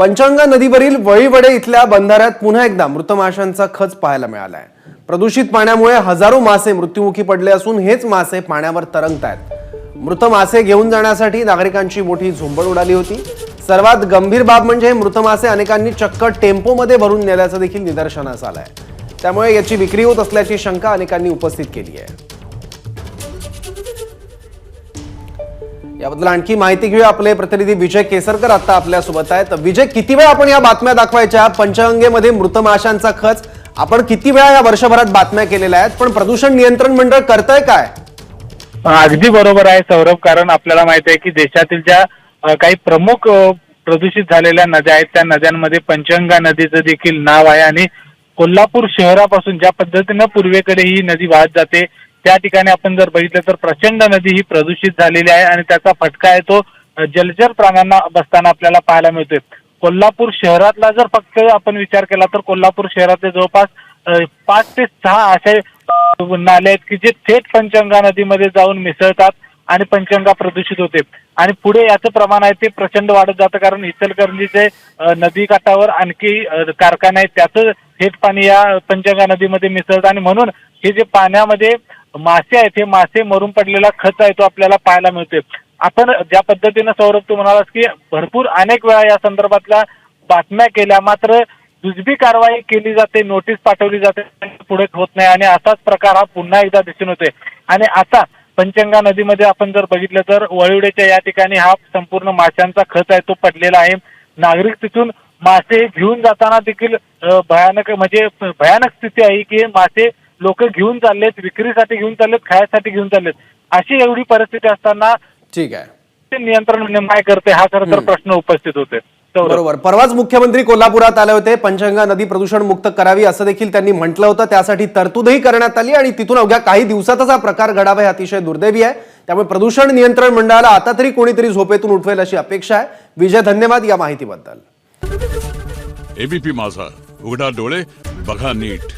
पंचांगा नदीवरील वळीवडे इथल्या बंधाऱ्यात पुन्हा एकदा मृत माशांचा खच पाहायला मिळालाय. प्रदूषित पाण्यामुळे हजारो मासे मृत्युमुखी पडले असून हेच मासे पाण्यावर तरंगतायत. मृत मासे घेऊन जाण्यासाठी नागरिकांची मोठी झुंबड उडाली होती. सर्वात गंभीर बाब म्हणजे मृत मासे अनेकांनी चक्क टेम्पोमध्ये भरून नेल्याचं देखील निदर्शनास आलंय. त्यामुळे याची विक्री होत असल्याची शंका अनेकांनी उपस्थित केली आहे. याबद्दल आणखी माहिती घेऊया. आपले प्रतिनिधी विजय केसरकर आता आपल्यासोबत आहेत विजय किती वेळा आपण या बातम्या दाखवायच्या? पंचगंगेमध्ये मृत माशांचा खच. आपण किती वेळा या वर्षभरात बातम्या केलेल्या आहेत? पण प्रदूषण नियंत्रण मंडळ करतंय काय? अगदी बरोबर आहे सौरभ. कारण आपल्याला माहिती आहे की देशातील ज्या काही प्रमुख प्रदूषित झालेल्या नद्या आहेत त्या नद्यांमध्ये पंचगंगा नदीचं देखील नाव आहे. आणि कोल्हापूर शहरापासून ज्या पद्धतीनं पूर्वेकडे ही नदी वाहत जाते त्या ठिकाणी आपण जर बघितलं तर प्रचंड नदी ही प्रदूषित झालेली आहे आणि त्याचा फटका आहे तो जलचर प्राण्यांना बसताना आपल्याला पाहायला मिळतोय. कोल्हापूर शहरातला जर फक्त आपण विचार केला तर कोल्हापूर शहरातले जवळपास पाच ते सहा असे नाले आहेत की जे थेट पंचगंगा नदीमध्ये जाऊन मिसळतात आणि पंचगंगा प्रदूषित होते. आणि पुढे याचं प्रमाण आहे ते प्रचंड वाढत जातं कारण इचलकरंजीचे नदी काठावर आणखी कारखाने आहेत. त्याचं थेट पाणी या पंचगंगा नदीमध्ये मिसळतं आणि म्हणून हे जे पाण्यामध्ये मासे आहेत हे मासे मरून पडलेला खच आहे तो आपल्याला पाहायला मिळतोय. आपण ज्या पद्धतीनं सौरभ तू म्हणालास की भरपूर अनेक वेळा या संदर्भातल्या बातम्या केल्या मात्र दुजबी कारवाई केली जाते नोटीस पाठवली जाते पुढे होत नाही आणि असाच प्रकार हा पुन्हा एकदा दिसून होतोय आणि आता पंचंगा नदीमध्ये आपण जर बघितलं तर वळिवडेच्या या ठिकाणी हा संपूर्ण माशांचा खच आहे तो पडलेला आहे. नागरिक तिथून मासे घेऊन जाताना देखील भयानक म्हणजे भयानक स्थिती आहे की मासे लोक घेऊन चाललेत विक्रीसाठी घेऊन चाललेत खायसाठी घेऊन चाललेत. अशी एवढी परिस्थिती असताना ठीक आहे. ते नियंत्रण काय करते हा खरं तर प्रश्न उपस्थित होते. बरोबर. परवाच मुख्यमंत्री कोल्हापुरात आले होते पंचगंगा नदी प्रदूषण मुक्त करावी असं देखील त्यांनी म्हटलं होतं. त्यासाठी तरतूदही करण्यात आली आणि तिथून अवघ्या काही दिवसातच हा प्रकार घडावा हे अतिशय दुर्दैवी आहे. त्यामुळे प्रदूषण नियंत्रण मंडळाला आता तरी कोणीतरी झोपेतून उठवेल अशी अपेक्षा आहे. विजय धन्यवाद या माहितीबद्दल. एबीपी माझा. उघडा डोळे बघा नीट.